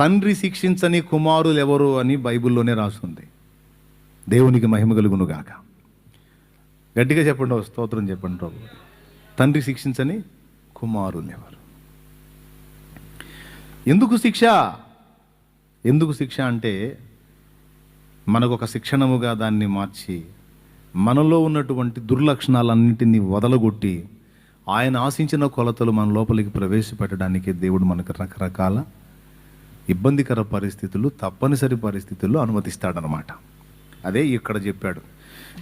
తండ్రి శిక్షించని కుమారులు ఎవరు అని బైబిల్లోనే రాస్తుంది దేవునికి మహిమ కలుగునుగాక గట్టిగా చెప్పండి స్తోత్రం చెప్పండి ప్రభు. తండ్రి శిక్షించని కుమారులు ఎవరు ఎందుకు శిక్ష? ఎందుకు శిక్ష అంటే మనకు ఒక శిక్షణముగా దాన్ని మార్చి మనలో ఉన్నటువంటి దుర్లక్షణాలన్నింటినీ వదలగొట్టి ఆయన ఆశించిన కొలతలు మన లోపలికి ప్రవేశపెట్టడానికి దేవుడు మనకు రకరకాల ఇబ్బందికర పరిస్థితులు తప్పనిసరి పరిస్థితుల్లో అనుమతిస్తాడనమాట అదే ఇక్కడ చెప్పాడు.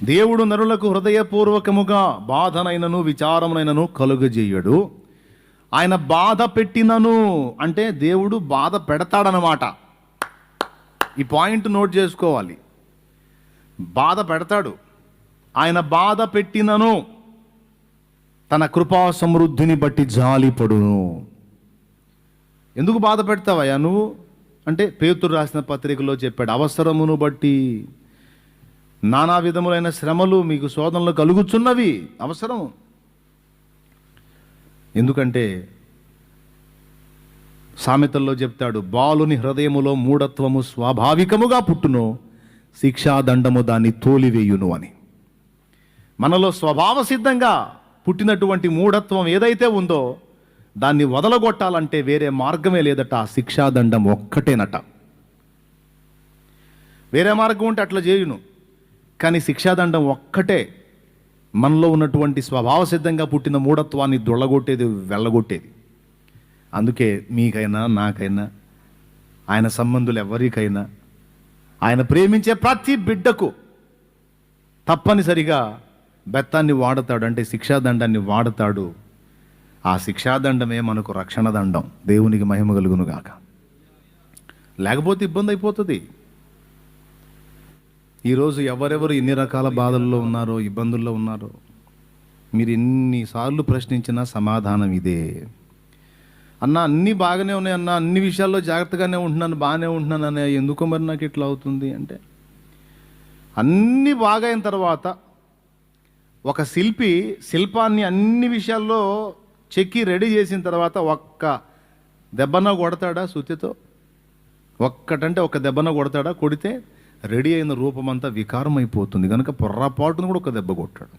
దేవుడు నరులకు హృదయపూర్వకముగా బాధనైనను విచారమునైనను కలుగజేయడు. ఆయన బాధ పెట్టినను అంటే దేవుడు బాధ పెడతాడనమాట ఈ పాయింట్ నోట్ చేసుకోవాలి. బాధ పెడతాడు. ఆయన బాధ పెట్టినను తన కృపా సమృద్ధిని బట్టి జాలిపడును. ఎందుకు బాధ పెడతావయ్యా నువ్వు? అంటే పేతురు రాసిన పత్రికలో చెప్పాడు అవసరమును బట్టి నానా విధములైన శ్రమలు మీకు శోధనలు కలుగుచున్నవి. అవసరం. ఎందుకంటే సామెతల్లో చెప్తాడు బాలుని హృదయములో మూఢత్వము స్వాభావికముగా పుట్టును శిక్షాదండము దాన్ని తోలివేయును అని. మనలో స్వభావ సిద్ధంగా పుట్టినటువంటి మూఢత్వం ఏదైతే ఉందో దాన్ని వదలగొట్టాలంటే వేరే మార్గమే లేదట. ఆ శిక్షాదండం ఒక్కటేనట. వేరే మార్గం ఉంటే అట్లా చేయును. కానీ శిక్షాదండం ఒక్కటే మనలో ఉన్నటువంటి స్వభావ సిద్ధంగా పుట్టిన మూఢత్వాన్ని దొళ్ళగొట్టేది వెళ్ళగొట్టేది. అందుకే మీకైనా నాకైనా ఆయన సంబంధులు ఎవరికైనా ఆయన ప్రేమించే ప్రతి బిడ్డకు తప్పనిసరిగా బెత్తాన్ని వాడతాడు. అంటే శిక్షాదండాన్ని వాడతాడు. ఆ శిక్షాదండమే మనకు రక్షణ దండం దేవునికి మహిమ కలుగునుగాక లేకపోతే ఇబ్బంది అయిపోతుంది. ఈరోజు ఎవరెవరు ఎన్ని రకాల బాధల్లో ఉన్నారో ఇబ్బందుల్లో ఉన్నారో మీరు ఎన్నిసార్లు ప్రశ్నించినా సమాధానం ఇదే. అన్న అన్నీ బాగానే ఉన్నాయి అన్న అన్ని విషయాల్లో జాగ్రత్తగానే ఉంటున్నాను బాగానే ఉంటున్నాను అనే ఎందుకు మరి నాకు ఇట్లా అవుతుంది అంటే? అన్నీ బాగా అయిన తర్వాత ఒక శిల్పి శిల్పాన్ని అన్ని విషయాల్లో చెక్కి రెడీ చేసిన తర్వాత ఒక్క దెబ్బన కొడతాడా సుత్తితో? ఒక్కటంటే ఒక దెబ్బన కొడతాడా? కొడితే రెడీ అయిన రూపమంతా వికారం అయిపోతుంది కనుక పొర్రపాటును కూడా ఒక దెబ్బ కొట్టాడు.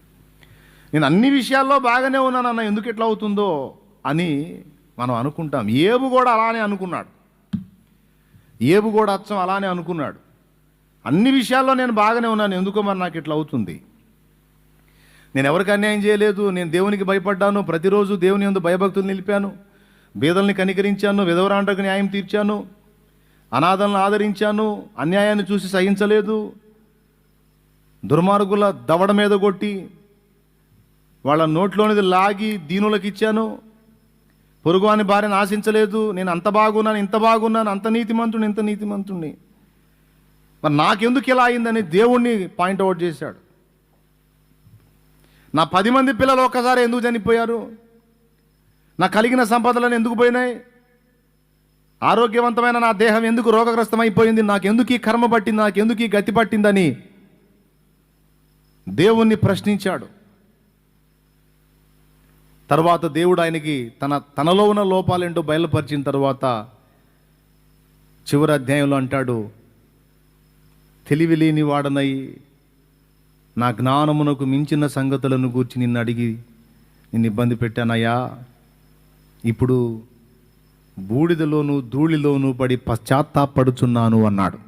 నేను అన్ని విషయాల్లో బాగానే ఉన్నానన్న ఎందుకు ఎట్లా అవుతుందో అని మనం అనుకుంటాం. ఏబు కూడా అలానే అనుకున్నాడు. ఏబు కూడా అచ్చం అలానే అనుకున్నాడు. అన్ని విషయాల్లో నేను బాగానే ఉన్నాను. ఎందుకో మరి నాకు ఇట్లా అవుతుంది? నేను ఎవరికి అన్యాయం చేయలేదు నేను దేవునికి భయపడ్డాను ప్రతిరోజు దేవుని ఎందు భయభక్తులు నిలిపాను బీదల్ని కనికరించాను విధవరాంటకు న్యాయం తీర్చాను అనాథలను ఆదరించాను అన్యాయాన్ని చూసి సహించలేదు దుర్మార్గుల దవడ మీద కొట్టి వాళ్ళ నోట్లోనిది లాగి దీనులకు ఇచ్చాను. పొరుగువాని అని భార్యను ఆశించలేదు నేను అంత బాగున్నాను ఇంత బాగున్నాను అంత నీతిమంతుడిని ఇంత నీతిమంతుణ్ణి మరి నాకెందుకు ఇలా అయిందని దేవుణ్ణి పాయింట్అవుట్ చేశాడు? నా పది మంది పిల్లలు ఒక్కసారి ఎందుకు చనిపోయారు? నా కలిగిన సంపదలను ఎందుకు పోయినాయి? ఆరోగ్యవంతమైన నా దేహం ఎందుకు రోగగ్రస్తమైపోయింది? నాకెందుకు ఈ కర్మ పట్టింది? నాకెందుకు ఈ గతి పట్టిందని దేవుణ్ణి ప్రశ్నించాడు. తర్వాత దేవుడు ఆయనకి తన తనలో ఉన్న లోపాలేంటో బయలుపరిచిన తర్వాత చివరి అధ్యాయంలో అంటాడు తెలివి లేని వాడనై నా జ్ఞానమునకు మించిన సంగతులను గూర్చి నిన్ను అడిగి నిన్ను ఇబ్బంది పెట్టానయ్యా. ఇప్పుడు బూడిదలోను ధూళిలోను పడి పశ్చాత్తాపడుచున్నాను అన్నాడు.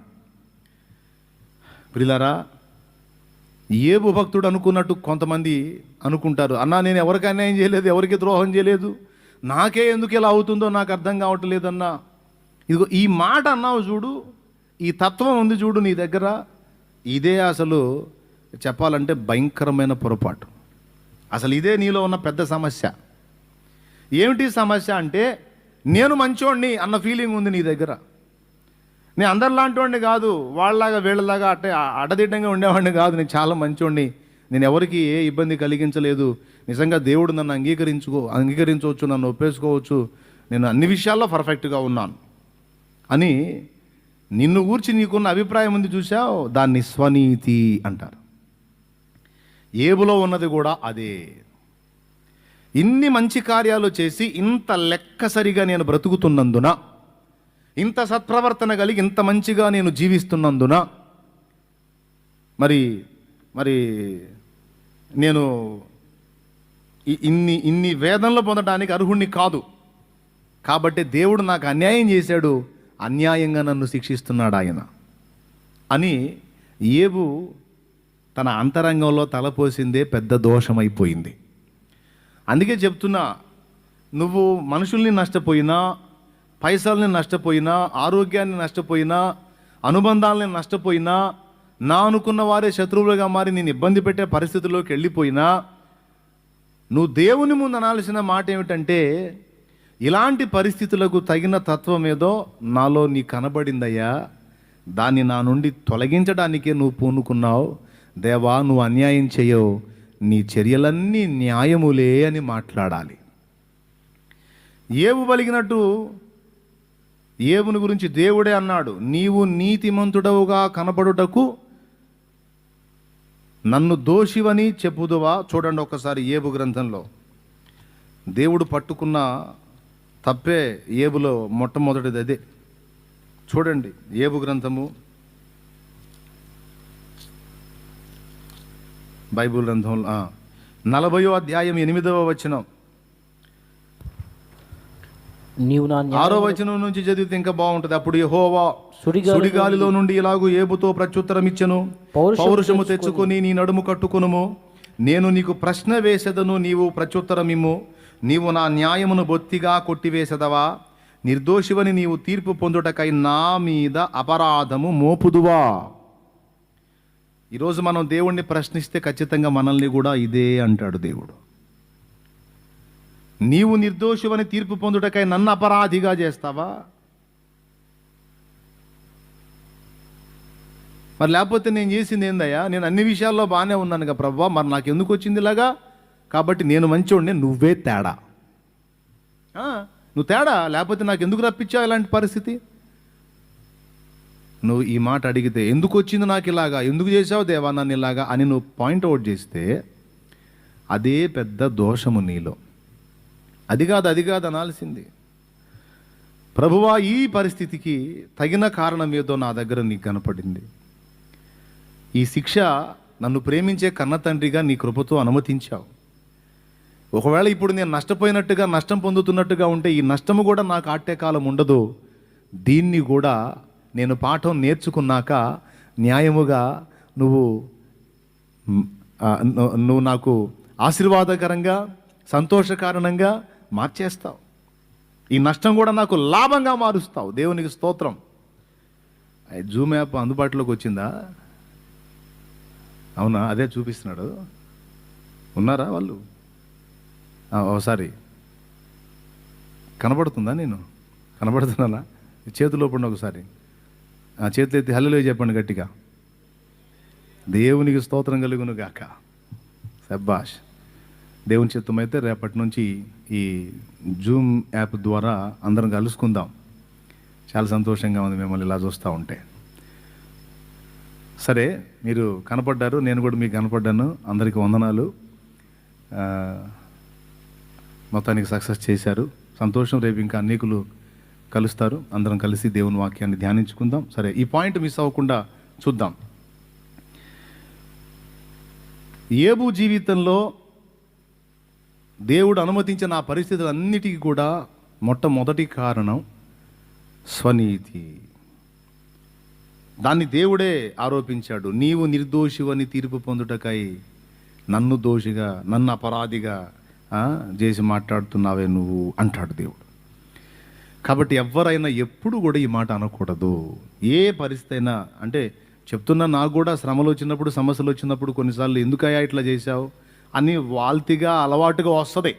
ప్రిలారా ఏ భక్తుడు అనుకున్నట్టు కొంతమంది అనుకుంటారు అన్నా నేను ఎవరికి అన్యాయం చేయలేదు ఎవరికి ద్రోహం చేయలేదు నాకే ఎందుకు ఇలా అవుతుందో నాకు అర్థం కావట్లేదన్నా. ఇదిగో ఈ మాట అన్నావు చూడు ఈ తత్వం ఉంది చూడు నీ దగ్గర ఇదే అసలు చెప్పాలంటే భయంకరమైన పొరపాటు. అసలు ఇదే నీలో ఉన్న పెద్ద సమస్య. ఏమిటి సమస్య అంటే నేను మంచోడిని అన్న ఫీలింగ్ ఉంది నీ దగ్గర. నేను అందరిలాంటి వాడిని కాదు వాళ్ళలాగా వీళ్ళలాగా అట్టే అడ్డదిడ్డంగా ఉండేవాడిని కాదు నేను చాలా మంచోడిని నేను ఎవరికి ఏ ఇబ్బంది కలిగించలేదు. నిజంగా దేవుడు నన్ను అంగీకరించుకో అంగీకరించవచ్చు నన్ను ఒప్పేసుకోవచ్చు. నేను అన్ని విషయాల్లో పర్ఫెక్ట్గా ఉన్నాను. అని నిన్ను గూర్చి నీకున్న అభిప్రాయం ఉంది చూసావు దాన్ని స్వనీతి అంటారు. ఏబులో ఉన్నది కూడా అదే. ఇన్ని మంచి కార్యాలు చేసి ఇంత లెక్కసరిగా నేను బ్రతుకుతున్నందున ఇంత సత్ప్రవర్తన కలిగి ఇంత మంచిగా నేను జీవిస్తున్నందున మరి మరి నేను ఇన్ని ఇన్ని వేదనలు పొందడానికి అర్హుణ్ణి కాదు. కాబట్టి దేవుడు నాకు అన్యాయం చేశాడు అన్యాయంగా నన్ను శిక్షిస్తున్నాడు ఆయన అని ఏబు తన అంతరంగంలో తలపోసిందే పెద్ద దోషమైపోయింది. అందుకే చెప్తున్నా నువ్వు మనుషుల్ని నష్టపోయినా పైసల్ని నష్టపోయినా ఆరోగ్యాన్ని నష్టపోయినా అనుబంధాలని నష్టపోయినా నా అనుకున్న వారే శత్రువులుగా మారి నేను ఇబ్బంది పెట్టే పరిస్థితుల్లోకి వెళ్ళిపోయినా నువ్వు దేవుని ముందు అనాల్సిన మాట ఏమిటంటే ఇలాంటి పరిస్థితులకు తగిన తత్వం ఏదో నాలో నీ కనబడిందయ్యా దాన్ని నా నుండి తొలగించడానికే నువ్వు పూనుకున్నావు దేవా నువ్వు అన్యాయం చేయవు. నీ చర్యలన్నీ న్యాయములే అని మాట్లాడాలి. ఏవు పలిగినట్టు ఏవుని గురించి దేవుడే అన్నాడు. నీవు నీతిమంతుడవుగా కనబడుటకు నన్ను దోషివని చెప్పుదువా? చూడండి ఒకసారి ఏబు గ్రంథంలో. దేవుడు పట్టుకున్న తప్పే ఏబులో మొట్టమొదటిది అదే. చూడండి ఏబు గ్రంథము. బైబుల్ గ్రంథంలో నలభయో అధ్యాయం ఎనిమిదవ వచనం. నీవు నా ఆరో వచనం నుంచి చదివితే ఇంకా బాగుంటుంది. అప్పుడు యెహోవా సుడిగాలి సుడిగాలిలో నుండి ఇలాగూ ఏబుతో ప్రత్యుత్తరం ఇచ్చెను. పౌరుషము పౌరుషము తెచ్చుకొని. నీ నడుము కట్టుకొనుము. నేను నీకు ప్రశ్న వేసెదను నీవు ప్రత్యుత్తరమిమ్ము నీవు నా న్యాయమును బొత్తిగా కొట్టివేసెదవా? నిర్దోషివని నీవు తీర్పు పొందుటకై నా మీద అపరాధము మోపుదువా? ఈరోజు మనం దేవుణ్ణి ప్రశ్నిస్తే ఖచ్చితంగా మనల్ని కూడా ఇదే అంటాడు దేవుడు. నీవు నిర్దోషివని తీర్పు పొందుటకై నన్ను అపరాధిగా చేస్తావా? మరి లేకపోతే నేను చేసింది ఏందయ్యా? నేను అన్ని విషయాల్లో బాగానే ఉన్నానుగా ప్రభావ ప్రభా మరి నాకు ఎందుకు వచ్చింది ఇలాగా? కాబట్టి నేను మంచోడిని నువ్వే తేడా. నువ్వు తేడా? లేకపోతే నాకు ఎందుకు రప్పించావు ఇలాంటి పరిస్థితి? నువ్వు ఈ మాట అడిగితే ఎందుకు వచ్చింది నాకు ఇలాగా? ఎందుకు చేసావు దేవా నన్ను ఇలాగా అని నువ్వు పాయింట్ అవుట్ చేస్తే అదే పెద్ద దోషము నీలో. అది కాదు అది కాదు అనాల్సింది. ప్రభువా ఈ పరిస్థితికి తగిన కారణం ఏదో నా దగ్గర నీకు కనపడింది. ఈ శిక్ష నన్ను ప్రేమించే కన్న తండ్రిగా నీ కృపతో అనుమతించావు. ఒకవేళ ఇప్పుడు నేను నష్టపోయినట్టుగా నష్టం పొందుతున్నట్టుగా ఉంటే ఈ నష్టము కూడా నాకు ఆట్టే కాలం ఉండదు. దీన్ని కూడా నేను పాఠం నేర్చుకున్నాక న్యాయముగా నువ్వు ను- నువ్వు నాకు ఆశీర్వాదకరంగా సంతోషకారణంగా మార్చేస్తావు. ఈ నష్టం కూడా నాకు లాభంగా మారుస్తావు. దేవునికి స్తోత్రం. జూమ్ యాప్ అందుబాటులోకి వచ్చిందా? అవునా? అదే చూపిస్తున్నాడు. ఉన్నారా వాళ్ళు? ఒకసారి కనబడుతుందా నేను? కనబడుతున్నానా? చేతిలో ఒకసారి. చేతులు ఎత్తి హల్లులో చెప్పండి గట్టిగా. దేవునికి స్తోత్రం కలుగును గాక. సబ్బాష్ దేవుని చిత్తం అయితే రేపటి నుంచి ఈ జూమ్ యాప్ ద్వారా అందరం కలుసుకుందాం. చాలా సంతోషంగా ఉంది మిమ్మల్ని ఇలా చూస్తూ ఉంటే. సరే మీరు కనపడ్డారు నేను కూడా మీకు కనపడ్డాను. అందరికీ వందనాలు. మొత్తానికి సక్సెస్ చేశారు. సంతోషం రేపు ఇంకా అనేకులు కలుస్తారు. అందరం కలిసి దేవుని వాక్యాన్ని ధ్యానించుకుందాం. సరే ఈ పాయింట్ మిస్ అవ్వకుండా చూద్దాం. ఏబు జీవితంలో దేవుడు అనుమతించిన ఆ పరిస్థితులన్నిటికీ కూడా మొట్టమొదటి కారణం స్వనీతి. దాన్ని దేవుడే ఆరోపించాడు. నీవు నిర్దోషివని తీర్పు పొందుటకై నన్ను దోషిగా నన్ను అపరాధిగా ఆ, చేసి మాట్లాడుతున్నావే నువ్వు అంటాడు దేవుడు. కాబట్టి ఎవరైనా ఎప్పుడు కూడా ఈ మాట అనకూడదు. ఏ పరిస్థితి అయినా అంటే చెప్తున్నా నాకు కూడా శ్రమలు వచ్చినప్పుడు సమస్యలు వచ్చినప్పుడు కొన్నిసార్లు ఎందుకయ్యా ఇట్లా చేశావు? అని వాల్తిగా అలవాటుగా వస్తుంది.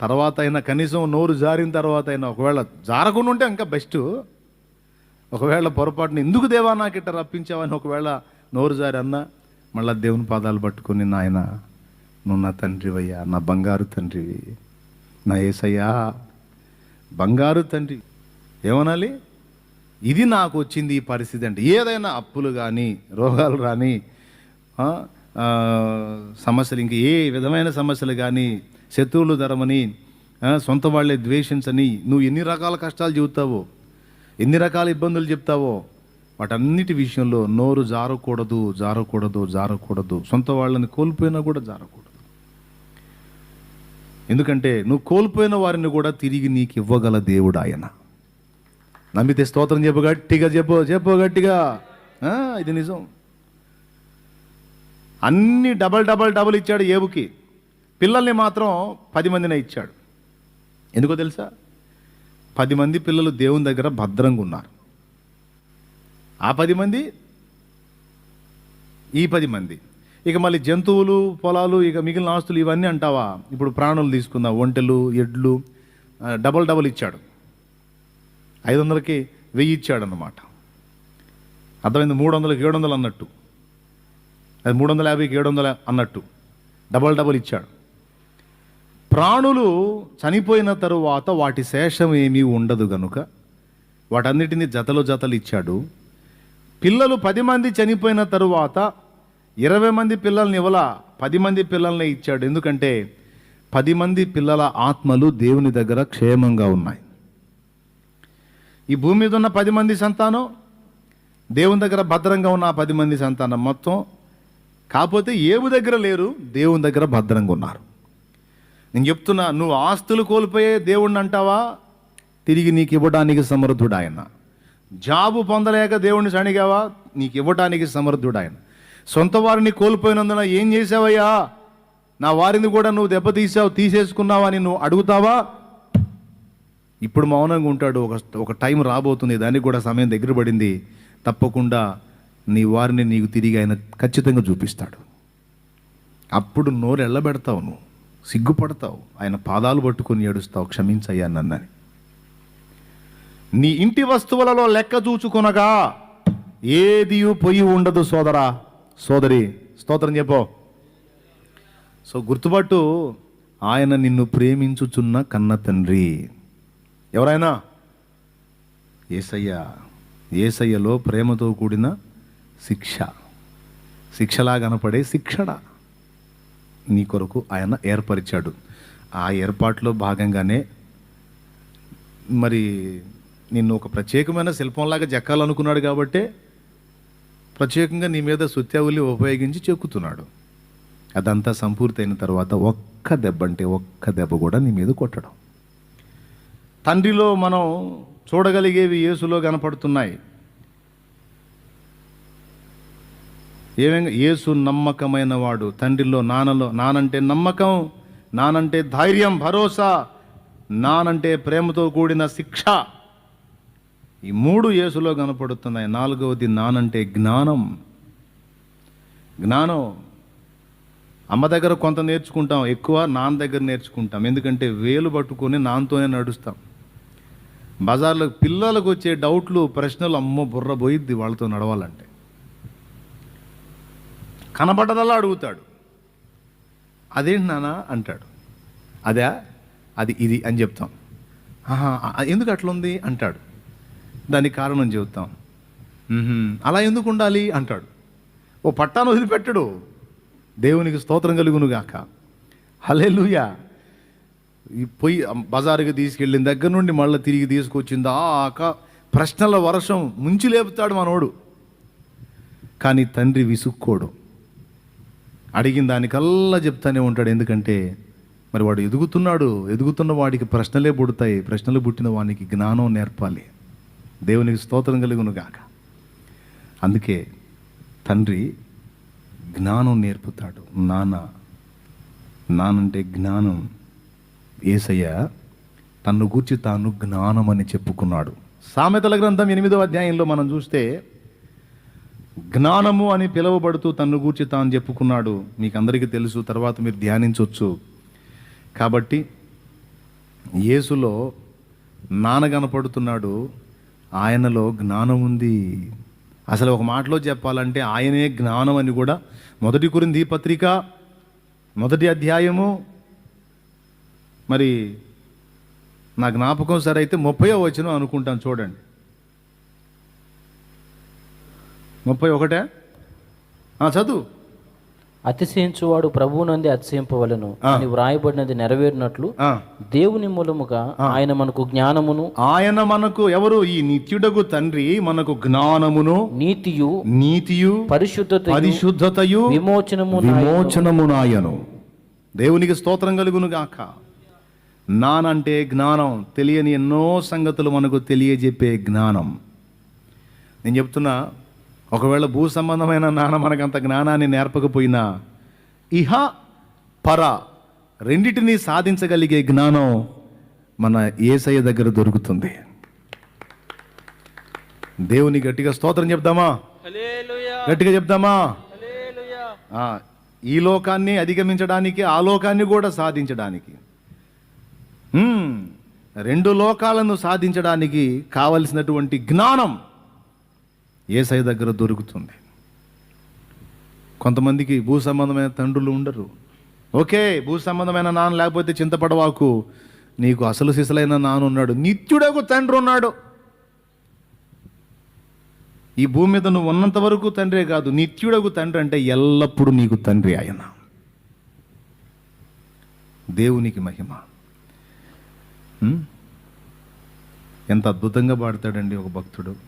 తర్వాత అయినా కనీసం నోరు జారిన తర్వాత అయినా ఒకవేళ జారకుండా ఉంటే ఇంకా బెస్ట్ ఒకవేళ పొరపాటున ఎందుకు దేవా నాకు ఇట్లా రప్పించావని ఒకవేళ నోరు జారి అన్నా మళ్ళీ దేవుని పాదాలు పట్టుకొని నాయన నువ్వు నా తండ్రివయ్యా నా బంగారు తండ్రివి నా ఏసయ్యా బంగారు తండ్రి. ఏమనాలి? ఇది నాకు వచ్చింది ఈ పరిస్థితి అంటే ఏదైనా అప్పులు కానీ రోగాలు రాని సమస్యలు ఇంక ఏ విధమైన సమస్యలు కానీ శత్రువులు ధరమని సొంత వాళ్ళే ద్వేషించని నువ్వు ఎన్ని రకాల కష్టాలు చెబుతావో ఎన్ని రకాల ఇబ్బందులు చెప్తావో వాటన్నిటి విషయంలో నోరు జారకూడదు జారకూడదు జారకూడదు. సొంత వాళ్ళని కోల్పోయినా కూడా జారకూడదు. ఎందుకంటే నువ్వు కోల్పోయిన వారిని కూడా తిరిగి నీకు ఇవ్వగల దేవుడు ఆయన. నమ్మితే స్తోత్రం చెప్పు గట్టిగా చెప్పు చెప్పు గట్టిగా. ఇది నిజం. అన్ని డబల్ డబల్ డబల్ ఇచ్చాడు ఏవుకి పిల్లల్ని మాత్రం పది మందినే ఇచ్చాడు. ఎందుకో తెలుసా? పది మంది పిల్లలు దేవుని దగ్గర భద్రంగా ఉన్నారు. ఆ పది మంది? ఈ పది మంది. ఇక మళ్ళీ జంతువులు పొలాలు ఇక మిగిలిన ఆస్తులు ఇవన్నీ అంటావా? ఇప్పుడు ప్రాణులు తీసుకుందాం ఒంటెలు ఎడ్లు డబల్ డబల్ ఇచ్చాడు. ఐదు వందలకి వెయ్యి ఇచ్చాడు అన్నమాట అర్థమైంది? మూడు వందలకి ఏడు వందలు అన్నట్టు. అది మూడు వందల యాభైకి ఏడు వందల అన్నట్టు. డబల్ డబల్ ఇచ్చాడు. ప్రాణులు చనిపోయిన తరువాత వాటి శేషం ఏమీ ఉండదు గనుక వాటన్నిటిని జతలు జతలు ఇచ్చాడు. పిల్లలు పది మంది చనిపోయిన తరువాత ఇరవై మంది పిల్లల్ని ఇవ్వలా? పది మంది పిల్లల్ని ఇచ్చాడు. ఎందుకంటే పది మంది పిల్లల ఆత్మలు దేవుని దగ్గర క్షేమంగా ఉన్నాయి. ఈ భూమి మీద ఉన్న పది మంది సంతానం దేవుని దగ్గర భద్రంగా ఉన్న పది మంది సంతానం మొత్తం కాకపోతే ఏవు దగ్గర లేరు దేవుని దగ్గర భద్రంగా ఉన్నారు. నేను చెప్తున్నా నువ్వు ఆస్తులు కోల్పోయే దేవుణ్ణి అంటావా? తిరిగి నీకు ఇవ్వడానికి సమర్థుడు ఆయన జాబు పొందలేక దేవుణ్ణి సణిగావా? నీకు ఇవ్వడానికి సమర్థుడు ఆయన సొంత వారిని కోల్పోయినందున ఏం చేసావయ్యా నా వారిని కూడా నువ్వు దెబ్బతీసావు తీసేసుకున్నావా అని నువ్వు అడుగుతావా? ఇప్పుడు మౌనంగా ఉంటాడు. ఒక ఒక టైం రాబోతుంది. దానికి కూడా సమయం దగ్గర పడింది. తప్పకుండా నీ వారిని నీకు తిరిగి ఆయన ఖచ్చితంగా చూపిస్తాడు. అప్పుడు నోరు ఎల్లబెడతావు నువ్వు. సిగ్గుపడతావు. ఆయన పాదాలు పట్టుకొని ఏడుస్తావు. క్షమించయ్యా నన్నని. నీ ఇంటి వస్తువులలో లెక్క చూచుకొనగా ఏది పొయ్యి ఉండదు సోదరా. సోదరి స్తోత్రం చెప్పో. సో గుర్తుపట్టు ఆయన నిన్ను ప్రేమించుచున్న కన్న తండ్రి. ఎవరైనా? ఏసయ్య ఏసయ్యలో ప్రేమతో కూడిన శిక్ష. శిక్షలా కనపడే శిక్షణ నీ కొరకు ఆయన ఏర్పరిచాడు. ఆ ఏర్పాట్లో భాగంగానే మరి నిన్ను ఒక ప్రత్యేకమైన శిల్పంలాగా చెక్కాలనుకున్నాడు కాబట్టే ప్రత్యేకంగా నీ మీద సుత్యావులి ఉపయోగించి చెక్కుతున్నాడు. అదంతా సంపూర్తయిన తర్వాత ఒక్క దెబ్బ అంటే ఒక్క దెబ్బ కూడా నీ మీద కొట్టడం. తండ్రిలో మనం చూడగలిగేవి యేసులో కనపడుతున్నాయి. ఏమేమి యేసు నమ్మకమైన వాడు తండ్రిలో నాన్నలో నానంటే నమ్మకం నానంటే ధైర్యం భరోసా నానంటే ప్రేమతో కూడిన శిక్ష. ఈ మూడు యేసులో కనపడుతున్నాయి. నాలుగవది నానంటే జ్ఞానం. జ్ఞానం. అమ్మ దగ్గర కొంత నేర్చుకుంటాం ఎక్కువ నాన్న దగ్గర నేర్చుకుంటాం. ఎందుకంటే వేలు పట్టుకొని నాన్నతోనే నడుస్తాం. బజార్లో పిల్లలకు వచ్చే డౌట్లు ప్రశ్నలు అమ్మో బుర్ర పోయిద్ది వాళ్ళతో నడవాలంటే. కనబడదలా అడుగుతాడు. అదేంటి నాన్న? అంటాడు. అదే అది ఇది అని చెప్తాం. ఆహా ఎందుకు అట్లుంది? అంటాడు. దానికి కారణం చెబుతాం. అలా ఎందుకు ఉండాలి? అంటాడు. ఓ పట్టాను వదిలిపెట్టడు. దేవునికి స్తోత్రం కలుగును గాక. హల్లెలూయా. ఈ పొయ్యి బజారుకి తీసుకెళ్ళిన దగ్గర నుండి మళ్ళీ తిరిగి తీసుకొచ్చింది ఆక ప్రశ్నల వర్షం ముంచి లేపుతాడు మనోడు. కానీ తండ్రి విసుక్కోడు. అడిగిన దానికల్లా చెప్తానే ఉంటాడు. ఎందుకంటే మరి వాడు ఎదుగుతున్నాడు. ఎదుగుతున్న వాడికి ప్రశ్నలే పుడతాయి. ప్రశ్నలు పుట్టిన వానికి జ్ఞానం నేర్పాలి. దేవునికి స్తోత్రం కలుగును గాక అందుకే తండ్రి జ్ఞానం నేర్పుతాడు. నాన్న నానంటే జ్ఞానం. ఏసయ్య తన్ను గూర్చి తాను జ్ఞానం అని చెప్పుకున్నాడు. సామెతల గ్రంథం ఎనిమిదో అధ్యాయంలో మనం చూస్తే జ్ఞానము అని పిలువబడుతూ తన్ను గూర్చి తాను చెప్పుకున్నాడు. మీకు అందరికీ తెలుసు తర్వాత మీరు ధ్యానించవచ్చు కాబట్టి యేసులో నాన్న కనపడుతున్నాడు. ఆయనలో జ్ఞానం ఉంది. అసలు ఒక మాటలో చెప్పాలంటే ఆయనే జ్ఞానం అని కూడా మొదటి కురింది పత్రిక మొదటి అధ్యాయము. మరి నా జ్ఞాపకం సరే అయితే ముప్పయో వచ్చిన అనుకుంటాను చూడండి. ముప్పై ఒకటే చదువు. అతిశయించువాడు ప్రభువునందే అతిశయింపవలను. అని వ్రాయబడినది నెరవేరినట్లు దేవుని మూలముగా ఆయన మనకు జ్ఞానమును ఆయన మనకు ఎవరు? ఈ నిత్యుడగు తండ్రి మనకు జ్ఞానమును నీతియు నీతియు పరిశుద్ధత పరిశుద్ధతయు విమోచనము విమోచనమునాయను. దేవునికి స్తోత్రం కలుగును గాక. నానంటే జ్ఞానం తెలియని ఎన్నో సంగతులు మనకు తెలియజెప్పే జ్ఞానం. నేను చెప్తున్నా ఒకవేళ భూ సంబంధమైన నాన్న మనకంత జ్ఞానాన్ని నేర్పకపోయినా ఇహ పర రెండిటిని సాధించగలిగే జ్ఞానం మన ఏసయ్య దగ్గర దొరుకుతుంది. దేవుని గట్టిగా స్తోత్రం చెప్దామా? గట్టిగా చెప్దామా? ఆ, ఈ లోకాన్ని అధిగమించడానికి ఆ లోకాన్ని కూడా సాధించడానికి. రెండు లోకాలను సాధించడానికి కావలసినటువంటి జ్ఞానం ఏసై దగ్గర దొరుకుతుంది. కొంతమందికి భూ సంబంధమైన తండ్రులు ఉండరు. ఓకే భూ సంబంధమైన నాన్న లేకపోతే చింతపడవాకు నీకు అసలు సిసలైన నాన్న ఉన్నాడు నిత్యుడకు తండ్రి ఉన్నాడు. ఈ భూమి మీద నువ్వు ఉన్నంత వరకు తండ్రే కాదు నిత్యుడకు తండ్రి అంటే ఎల్లప్పుడూ నీకు తండ్రి ఆయన. దేవునికి మహిమ. ఎంత అద్భుతంగా పాడతాడండి ఒక భక్తుడు.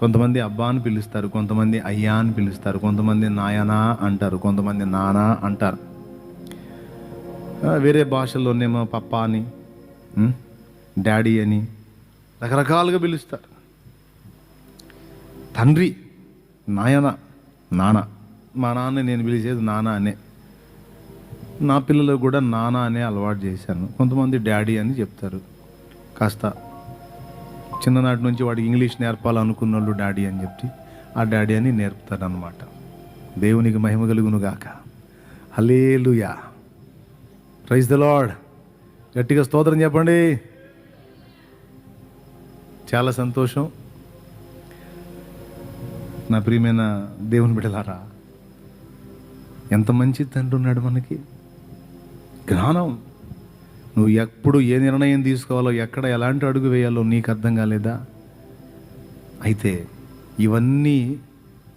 కొంతమంది అబ్బా అని పిలుస్తారు కొంతమంది అయ్యా అని పిలుస్తారు కొంతమంది నాయనా అంటారు కొంతమంది నానా అంటారు. వేరే భాషల్లోనేమో పప్ప అని డాడీ అని రకరకాలుగా పిలుస్తారు. తండ్రి నాయన నాన్న మా నాన్న నేను పిలిచేది నాన్న అనే. నా పిల్లలకు కూడా నాన్న అనే అలవాటు చేశాను. కొంతమంది డాడీ అని చెప్తారు. కాస్త చిన్ననాటి నుంచి వాడికి ఇంగ్లీష్ నేర్పాలనుకున్న వాళ్ళు డాడీ అని చెప్పి ఆ డాడీ అని నేర్పుతాడనమాట దేవునికి మహిమ కలుగునుగాక. Hallelujah praise the lord. గట్టిగా స్తోత్రం చెప్పండి. చాలా సంతోషం. నా ప్రియమైన దేవుని బిడలారా ఎంత మంచి తండ్రి ఉన్నాడు మనకి. జ్ఞానం. నువ్వు ఎప్పుడు ఏ నిర్ణయం తీసుకోవాలో ఎక్కడ ఎలాంటి అడుగు వేయాలో నీకు అర్థం కాలేదా? అయితే ఇవన్నీ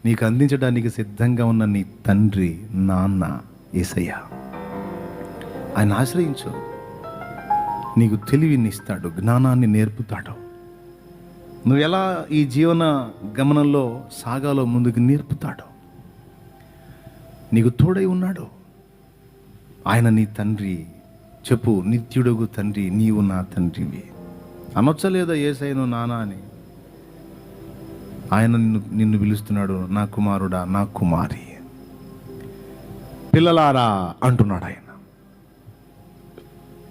నీకు అందించడానికి సిద్ధంగా ఉన్న నీ తండ్రి నాన్న ఏసయ్య. ఆయన ఆశ్రయించు. నీకు తెలివిని ఇస్తాడు జ్ఞానాన్ని నేర్పుతాడు. నువ్వు ఎలా ఈ జీవన గమనంలో సాగాలో ముందుకు నేర్పుతాడు? నీకు తోడై ఉన్నాడు. ఆయన నీ తండ్రి చెప్పు నిత్యుడుగు తండ్రి నీవు నా తండ్రివి. అనొచ్చలేదా ఏసైను నానా అని? ఆయన నిన్ను నిన్ను పిలుస్తున్నాడు నా కుమారుడా నా కుమారి. పిల్లలారా అంటున్నాడు ఆయన.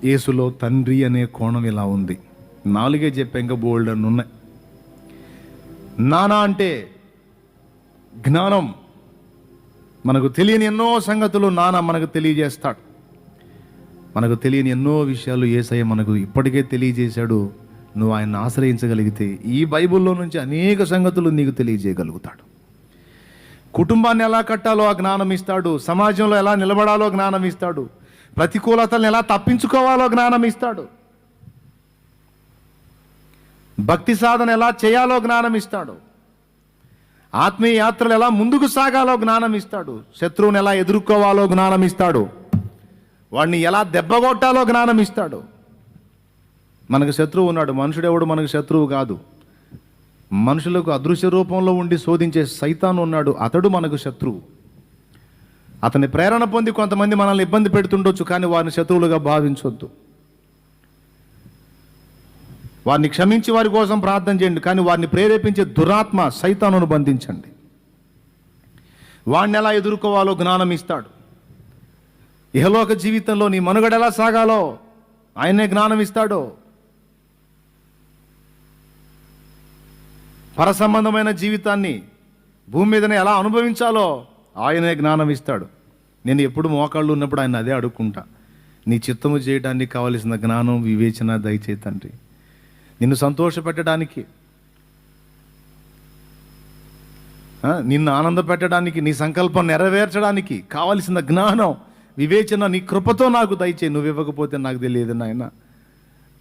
యేసులో తండ్రి అనే కోణం ఇలా ఉంది. నాలుగే చెప్పా ఇంకా బోల్డ్ అని ఉన్నాయి. నానా అంటే జ్ఞానం. మనకు తెలియని ఎన్నో సంగతులు నానా మనకు తెలియజేస్తాడు. మనకు తెలియని ఎన్నో విషయాలు ఏసయ్య మనకు ఇప్పటికే తెలియజేశాడు. నువ్వు ఆయన ఆశ్రయించగలిగితే ఈ బైబిల్లో నుంచి అనేక సంగతులు నీకు తెలియజేయగలుగుతాడు. కుటుంబాన్ని ఎలా కట్టాలో ఆ జ్ఞానం ఇస్తాడు. సమాజంలో ఎలా నిలబడాలో జ్ఞానం ఇస్తాడు. ప్రతికూలతలను ఎలా తప్పించుకోవాలో జ్ఞానం ఇస్తాడు. భక్తి సాధన ఎలా చేయాలో జ్ఞానం ఇస్తాడు. ఆత్మీయ యాత్రలు ఎలా ముందుకు సాగాలో జ్ఞానం ఇస్తాడు. శత్రువుని ఎలా ఎదుర్కోవాలో జ్ఞానం ఇస్తాడు. వాడిని ఎలా దెబ్బగొట్టాలో జ్ఞానం ఇస్తాడు. మనకు శత్రువు ఉన్నాడు. మనుషుడెవడు మనకు శత్రువు కాదు. మనుషులకు అదృశ్య రూపంలో ఉండి శోధించే సైతాను ఉన్నాడు. అతడు మనకు శత్రువు. అతని ప్రేరణ పొంది కొంతమంది మనల్ని ఇబ్బంది పెడుతుండొచ్చు కానీ వారిని శత్రువులుగా భావించొద్దు. వారిని క్షమించి వారి కోసం ప్రార్థన చేయండి కానీ వారిని ప్రేరేపించే దురాత్మ సైతానును బంధించండి. వాడిని ఎలా ఎదుర్కోవాలో జ్ఞానం ఇస్తాడు. ఇహలోక జీవితంలో నీ మనుగడ ఎలా సాగాలో ఆయనే జ్ఞానం ఇస్తాడు పరసంబంధమైన జీవితాన్ని భూమి మీదనే ఎలా అనుభవించాలో ఆయనే జ్ఞానం ఇస్తాడు నేను ఎప్పుడు మోకాళ్ళు ఉన్నప్పుడు ఆయన అదే అడుక్కుంటా. నీ చిత్తము చేయడానికి కావలసిన జ్ఞానం వివేచన దయచే తండ్రి. నిన్ను సంతోషపెట్టడానికి నిన్ను ఆనంద పెట్టడానికి నీ సంకల్పం నెరవేర్చడానికి కావలసిన జ్ఞానం వివేచన నీ కృపతో నాకు దయచేయి. నువ్వు ఇవ్వకపోతే నాకు తెలియదు నాయన.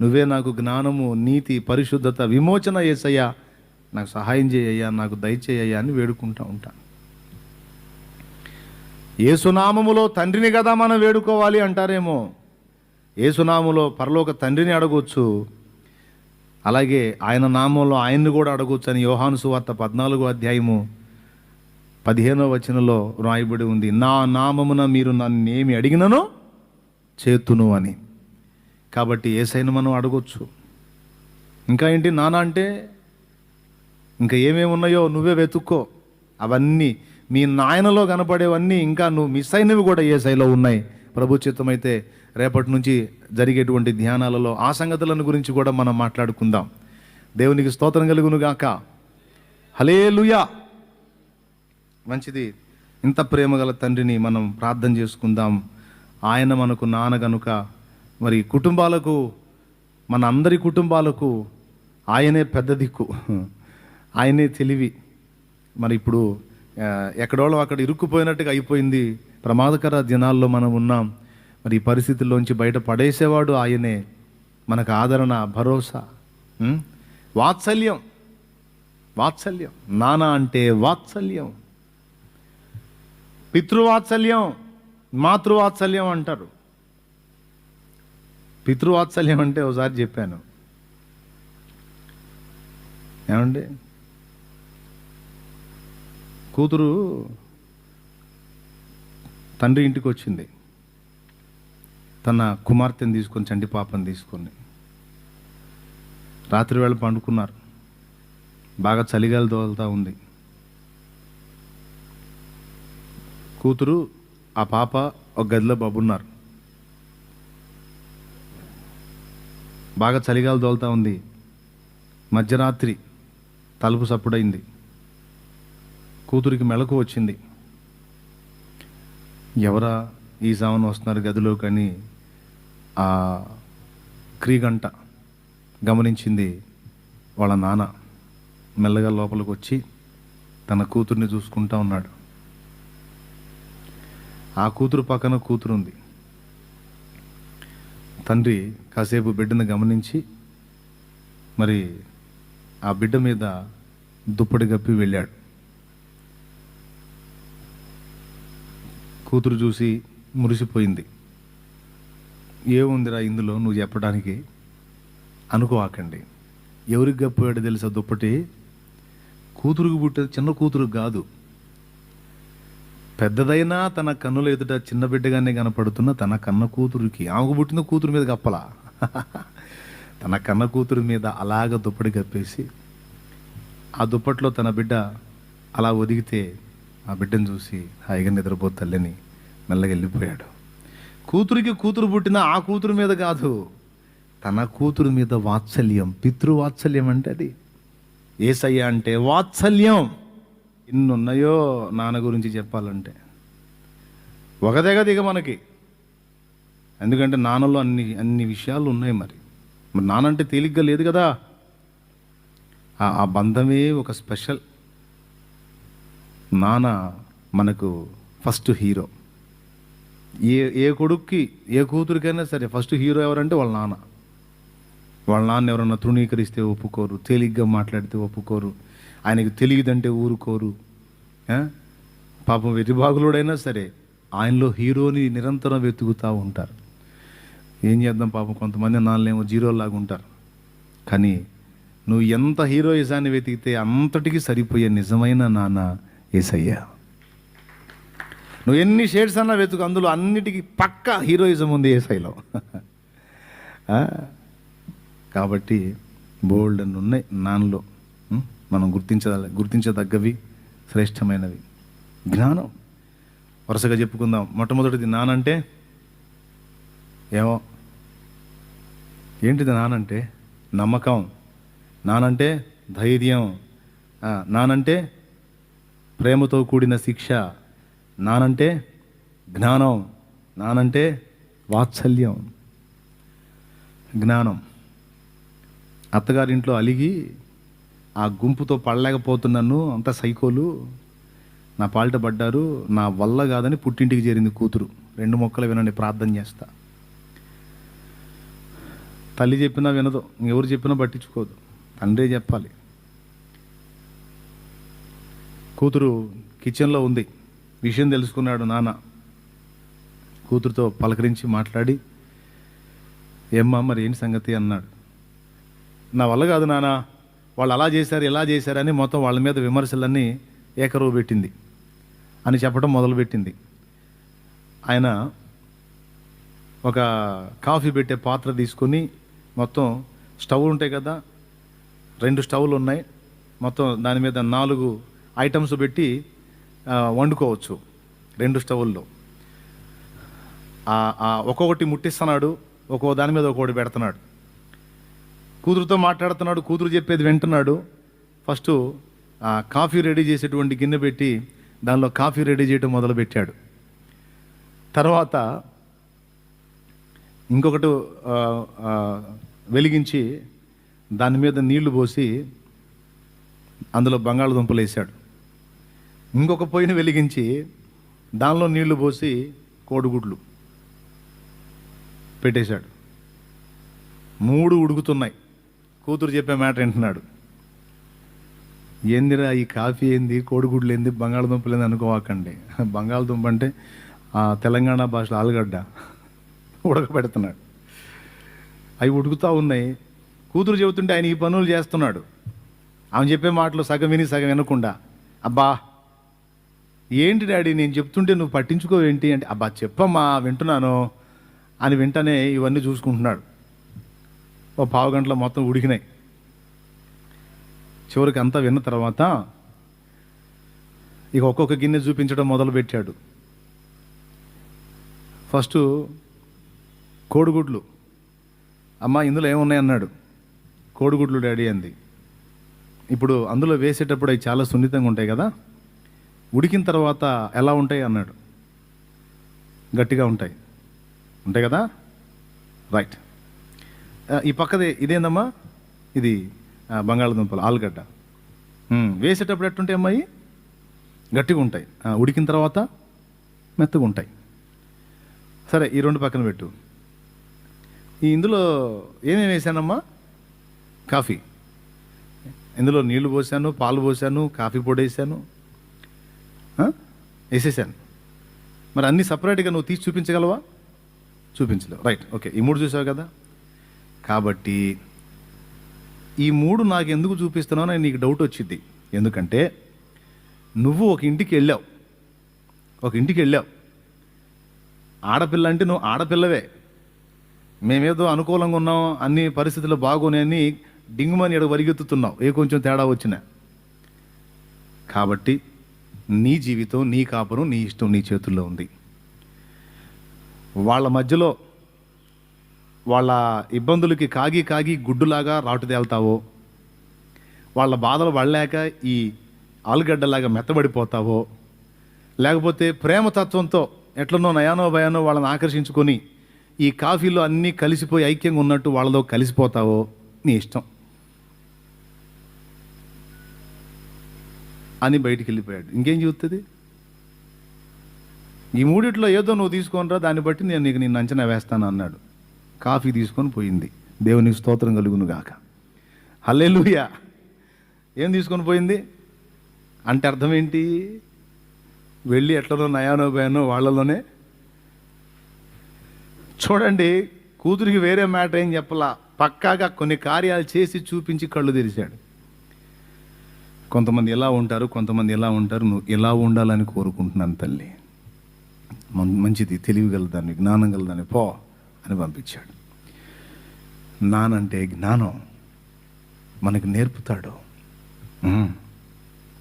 నువ్వే నాకు జ్ఞానము నీతి పరిశుద్ధత విమోచన ఏసయ్య నాకు సహాయం చేయయ్యా నాకు దయచేయ్యా అని వేడుకుంటూ ఉంటాను ఏసునామములో తండ్రిని కదా మనం వేడుకోవాలి అంటారేమో. ఏసునామములో పరలోక తండ్రిని అడగొచ్చు. అలాగే ఆయన నామంలో ఆయన్ని కూడా అడగొచ్చు అని యోహాను సువార్త పద్నాలుగో అధ్యాయము. పదిహేనో వచనంలో రాయబడి ఉంది నా నామమున మీరు నన్ను ఏమి అడిగిననో చేతును అని. కాబట్టి ఏసైన మనం అడగొచ్చు. ఇంకా ఏంటి నానా అంటే ఇంకా ఏమేమి ఉన్నాయో నువ్వే వెతుక్కో. అవన్నీ మీ నాయనలో కనపడేవన్నీ ఇంకా నువ్వు మిస్ అయినవి కూడా ఏ శైలో ఉన్నాయి. ప్రభు చిత్తమైతే రేపటి నుంచి జరిగేటువంటి ధ్యానాలలో ఆ సంగతులను గురించి కూడా మనం మాట్లాడుకుందాం. దేవునికి స్తోత్రం కలుగును గాక. హలేలుయా మంచిది. ఇంత ప్రేమ గల తండ్రిని మనం ప్రార్థన చేసుకుందాం. ఆయన మనకు నాన్న గనుక మరి కుటుంబాలకు మన అందరి కుటుంబాలకు ఆయనే పెద్ద దిక్కు. ఆయనే తెలివి. మరి ఇప్పుడు ఎక్కడోళ్ళం అక్కడ ఇరుక్కుపోయినట్టుగా అయిపోయింది. ప్రమాదకర దినాల్లో మనం ఉన్నాం. మరి ఈ పరిస్థితుల్లోంచి బయట పడేసేవాడు ఆయనే. మనకు ఆదరణ భరోసా వాత్సల్యం. వాత్సల్యం. నానా అంటే వాత్సల్యం. పితృవాత్సల్యం మాతృవాత్సల్యం అంటారు. పితృవాత్సల్యం అంటే ఒకసారి చెప్పాను. ఏమండి? కూతురు తండ్రి ఇంటికి వచ్చింది. తన కుమార్తెను తీసుకొని చంటి పాపని తీసుకొని. రాత్రి వేళ పండుకున్నారు. బాగా చలిగాలి దోలుతూ ఉంది. కూతురు ఆ పాప ఒక గదిలో బాబున్నారు. బాగా చలిగాలు దోలుతూ ఉంది. మధ్యరాత్రి తలుపు సప్పుడైంది. కూతురికి మెలకు వచ్చింది. ఎవరా ఈ సావన వస్తున్నారు గదిలో కానీ ఆ క్రీగంట గమనించింది వాళ్ళ నాన్న. మెల్లగా లోపలికి వచ్చి తన కూతుర్ని చూసుకుంటా ఉన్నాడు. ఆ కూతురు పక్కన కూతురు ఉంది తండ్రి కాసేపు బిడ్డను గమనించి మరి ఆ బిడ్డ మీద దుప్పటి గప్పి వెళ్ళాడు. కూతురు చూసి మురిసిపోయింది. ఏముందిరా ఇందులో నువ్వు చెప్పడానికి అనుకోవాకండి ఎవరికి గప్పాడో తెలుసా దుప్పటి? కూతురుకు పుట్టేది చిన్న కూతురు కాదు. పెద్దదైనా తన కన్నుల ఎదుట చిన్న బిడ్డగానే కనపడుతున్న తన కన్న కూతురికి ఆమెకు పుట్టిన కూతురు మీద కప్పలా. తన కన్న కూతురు మీద అలాగ దుప్పటి కప్పేసి ఆ దుప్పట్లో తన బిడ్డ అలా ఒదిగితే ఆ బిడ్డను చూసి హాయిగా నిద్రపో తల్లిని మెల్లగా వెళ్ళిపోయాడు. కూతురికి కూతురు పుట్టిన ఆ కూతురు మీద కాదు తన కూతురు మీద వాత్సల్యం పితృవాత్సల్యం అంటే అది. ఏసయ్య అంటే వాత్సల్యం. ఇన్ని ఉన్నాయో నాన్న గురించి చెప్పాలంటే. ఒకదేగది ఇక మనకి. ఎందుకంటే నాన్నలో అన్ని అన్ని విషయాలు ఉన్నాయి మరి. మరి నాన్న అంటే తేలిగ్గా లేదు కదా. ఆ- ఆ బంధమే ఒక స్పెషల్. నాన్న మనకు ఫస్ట్ హీరో. ఏ ఏ కొడుక్కి ఏ కూతురికైనా సరే ఫస్ట్ హీరో ఎవరంటే వాళ్ళ నాన్న. వాళ్ళ నాన్న ఎవరన్నా తృణీకరిస్తే ఒప్పుకోరు తేలిగ్గా మాట్లాడితే ఒప్పుకోరు. ఆయనకు తెలియదంటే ఊరుకోరు. పాపం వెర్రిబాగులుడైనా సరే ఆయనలో హీరోని నిరంతరం వెతుకుతూ ఉంటారు. ఏం చేద్దాం పాపం? కొంతమంది నాన్నేమో జీరోలాగా ఉంటారు. కానీ నువ్వు ఎంత హీరోయిజాన్ని వెతికితే అంతటికి సరిపోయే నిజమైన నాన్న ఏసయ్యా. నువ్వు ఎన్ని షేడ్స్ అన్నా వెతుకు అందులో అన్నిటికీ పక్క హీరోయిజం ఉంది ఏసైలో కాబట్టి బోల్డ్ అని ఉన్నాయి నాన్నలో. మనం గుర్తించ గుర్తించదగ్గవి శ్రేష్టమైనవి. జ్ఞానం. వరుసగా చెప్పుకుందాం. మొట్టమొదటిది నానంటే ఏమో ఏంటిది నానంటే? నమ్మకం. నానంటే ధైర్యం. నానంటే ప్రేమతో కూడిన శిక్ష. నానంటే జ్ఞానం. నానంటే వాత్సల్యం. జ్ఞానం. అత్తగారింట్లో అలిగి ఆ గుంపుతో పడలేకపోతున్నాను. అంత సైకోలు. నా పాలిట పడ్డారు. నా వల్ల కాదని పుట్టింటికి చేరింది కూతురు. రెండు మొక్కలు వినండి ప్రార్థన చేస్తా. తల్లి చెప్పినా వినదు. ఎవరు చెప్పినా పట్టించుకోదు. తండ్రే చెప్పాలి. కూతురు కిచెన్లో ఉంది. విషయం తెలుసుకున్నాడు నాన్న. కూతురుతో పలకరించి మాట్లాడి ఏమ్మా మరి ఏంటి సంగతి? అన్నాడు. నా వల్ల కాదు నాన్న. వాళ్ళు అలా చేశారు ఇలా చేశారని మొత్తం వాళ్ళ మీద విమర్శలన్నీ ఏకరువు పెట్టింది అని చెప్పడం మొదలుపెట్టింది. ఆయన ఒక కాఫీ పెట్టే పాత్ర తీసుకొని మొత్తం స్టవ్ ఉంటాయి కదా రెండు స్టవ్లు ఉన్నాయి మొత్తం దాని మీద నాలుగు ఐటమ్స్ పెట్టి వండుకోవచ్చు రెండు స్టవ్ల్లో. ఒక్కొక్కటి ముట్టిస్తున్నాడు ఒక్కో దాని మీద ఒక్కొక్కటి పెడుతున్నాడు. కూతురుతో మాట్లాడుతున్నాడు కూతురు చెప్పేది వింటున్నాడు. ఫస్ట్ ఆ కాఫీ రెడీ చేసేటువంటి గిన్నె పెట్టి దానిలో కాఫీ రెడీ చేయడం మొదలుపెట్టాడు. తర్వాత ఇంకొకటి వెలిగించి దాని మీద నీళ్ళు పోసి అందులో బంగాళదుంపలు వేసాడు ఇంకొక పొయ్యిని వెలిగించి దానిలో నీళ్ళు పోసి కోడిగుడ్లు పెట్టేశాడు. మూడు ఉడుకుతున్నాయి. కూతురు చెప్పే మాట వింటున్నాడు. ఏందిరా ఈ కాఫీ ఏంది? కోడిగుడ్లు ఏంది? బంగాళదుంపలు ఏంది? అనుకోవాకండి. బంగాళదుంప అంటే ఆ తెలంగాణ భాషలో ఆలుగడ్డ ఉడకబెడుతున్నాడు. అవి ఉడుకుతూ ఉన్నాయి. కూతురు చెబుతుంటే ఆయన ఈ పనులు చేస్తున్నాడు. ఆమె చెప్పే మాటలు సగం విని సగం వినకుండా అబ్బా ఏంటి డాడీ నేను చెప్తుంటే నువ్వు పట్టించుకోవేంటి? అంటే అబ్బా చెప్పమ్మా వింటున్నాను అని వింటనే ఇవన్నీ చూసుకుంటున్నాడు. ఓ పావు గంటలో మొత్తం ఉడికినాయి. చివరికి అంతా విన్న తర్వాత ఇక ఒక్కొక్క గిన్నె చూపించడం మొదలుపెట్టాడు. ఫస్ట్ కోడిగుడ్లు. అమ్మ ఇందులో ఏమున్నాయి? అన్నాడు. కోడిగుడ్లు డాడీ అంది. ఇప్పుడు అందులో వేసేటప్పుడు అవి చాలా సున్నితంగా ఉంటాయి కదా. ఉడికిన తర్వాత ఎలా ఉంటాయి? అన్నాడు. గట్టిగా ఉంటాయి. ఉంటాయి కదా? రైట్ ఈ పక్కది ఇదేందమ్మా? ఇది బంగాళదుంపలు ఆలుగడ్డ. వేసేటప్పుడు ఎట్టుంటాయి అమ్మాయి గట్టిగా ఉంటాయి. ఉడికిన తర్వాత మెత్తగా ఉంటాయి. సరే ఈ రెండు పక్కన పెట్టు. ఈ ఇందులో ఏమేమి వేసానమ్మా? కాఫీ. ఇందులో నీళ్ళు పోసాను పాలు పోసాను కాఫీ పొడి వేసాను. వేసేసాను. మరి అన్నీ సపరేట్గా నువ్వు తీసి చూపించగలవా? చూపించలేవు. Right okay. ఈ మూడు చూసావు కదా? కాబట్టి ఈ మూడు నాకు ఎందుకు చూపిస్తున్నావు అని నీకు డౌట్ వచ్చింది ఎందుకంటే నువ్వు ఒక ఇంటికి వెళ్ళావు. ఒక ఇంటికి వెళ్ళావు. ఆడపిల్ల అంటే నువ్వు ఆడపిల్లవే. మేమేదో అనుకూలంగా ఉన్నాం అన్ని పరిస్థితులు బాగోనని డింగుమని ఎడ పరిగెత్తుతున్నావు. ఏ కొంచెం తేడా వచ్చినా. కాబట్టి నీ జీవితం నీ కాపురం నీ ఇష్టం నీ చేతుల్లో ఉంది. వాళ్ళ మధ్యలో వాళ్ళ ఇబ్బందులకి కాగి కాగి గుడ్డులాగా రాటు తేల్తావో వాళ్ళ బాధలు పడలేక ఈ ఆలుగడ్డలాగా మెత్తబడిపోతావో లేకపోతే ప్రేమతత్వంతో ఎట్లనో నయానో భయానో వాళ్ళని ఆకర్షించుకొని ఈ కాఫీలో అన్నీ కలిసిపోయి ఐక్యంగా ఉన్నట్టు వాళ్ళతో కలిసిపోతావో నీ ఇష్టం. అని బయటికి వెళ్ళిపోయాడు ఇంకేం చెబుతుంది? ఈ మూడిట్లో ఏదో నువ్వు తీసుకొనిరా దాన్ని బట్టి నేను నీకు నిన్ను అంచనా వేస్తాను అన్నాడు. కాఫీ తీసుకొని పోయింది. దేవునికి స్తోత్రం కలుగునుగాక. గాక హల్లెలూయా! ఏం తీసుకొని పోయింది? అంటే అర్థం ఏంటి? వెళ్ళి ఎట్లనో నయానో భయానో వాళ్ళలోనే. చూడండి కూతురికి వేరే మాట ఏం చెప్పలా? పక్కాగా కొన్ని కార్యాలు చేసి చూపించి కళ్ళు తెరిచాడు. కొంతమంది ఎలా ఉంటారు కొంతమంది ఎలా ఉంటారు నువ్వు ఎలా ఉండాలని కోరుకుంటున్నాను తల్లి. మం- మంచిది తెలివి గలదాన్ని జ్ఞానం గలదాన్ని. పో. అని పంపించాడు. నానంటే జ్ఞానం మనకు నేర్పుతాడు?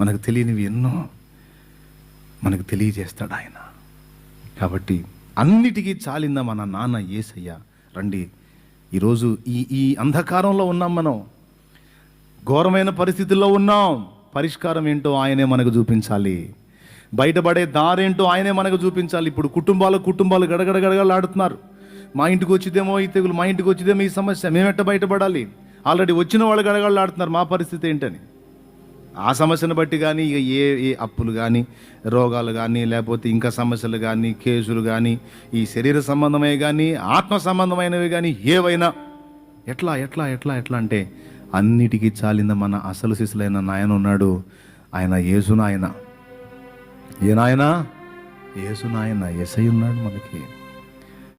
మనకు తెలియనివి ఎన్నో మనకు తెలియజేస్తాడు ఆయన. కాబట్టి అన్నిటికీ చాలిందా మన నాన్న ఏసయ్య? రండి ఈరోజు ఈ ఈ అంధకారంలో ఉన్నాం మనం. ఘోరమైన పరిస్థితుల్లో ఉన్నాం. పరిష్కారం ఏంటో ఆయనే మనకు చూపించాలి. బయటపడే దారేంటో ఆయనే మనకు చూపించాలి. ఇప్పుడు కుటుంబాలు కుటుంబాలు గడగడగడగడలాడుతున్నారు మా ఇంటికి వచ్చిదేమో ఈ తెగులు మా ఇంటికి వచ్చిదేమో ఈ సమస్య మేమెట్ట బయటపడాలి? ఆల్రెడీ వచ్చిన వాళ్ళు గడగడలాడుతున్నారు మా పరిస్థితి ఏంటని? ఆ సమస్యను బట్టి కానీ ఇక ఏ ఏ అప్పులు కానీ రోగాలు కానీ లేకపోతే ఇంకా సమస్యలు కానీ కేసులు కానీ ఈ శరీర సంబంధమే కానీ ఆత్మ సంబంధమైనవి కానీ ఏవైనా ఎట్లా ఎట్లా ఎట్లా ఎట్లా అంటే అన్నిటికీ చాలింద మన అసలు శిశులైన నాయన ఉన్నాడు. ఆయన యేసునాయన. ఏ నాయనా? యేసు నాయన ఎసై ఉన్నాడు మనకి.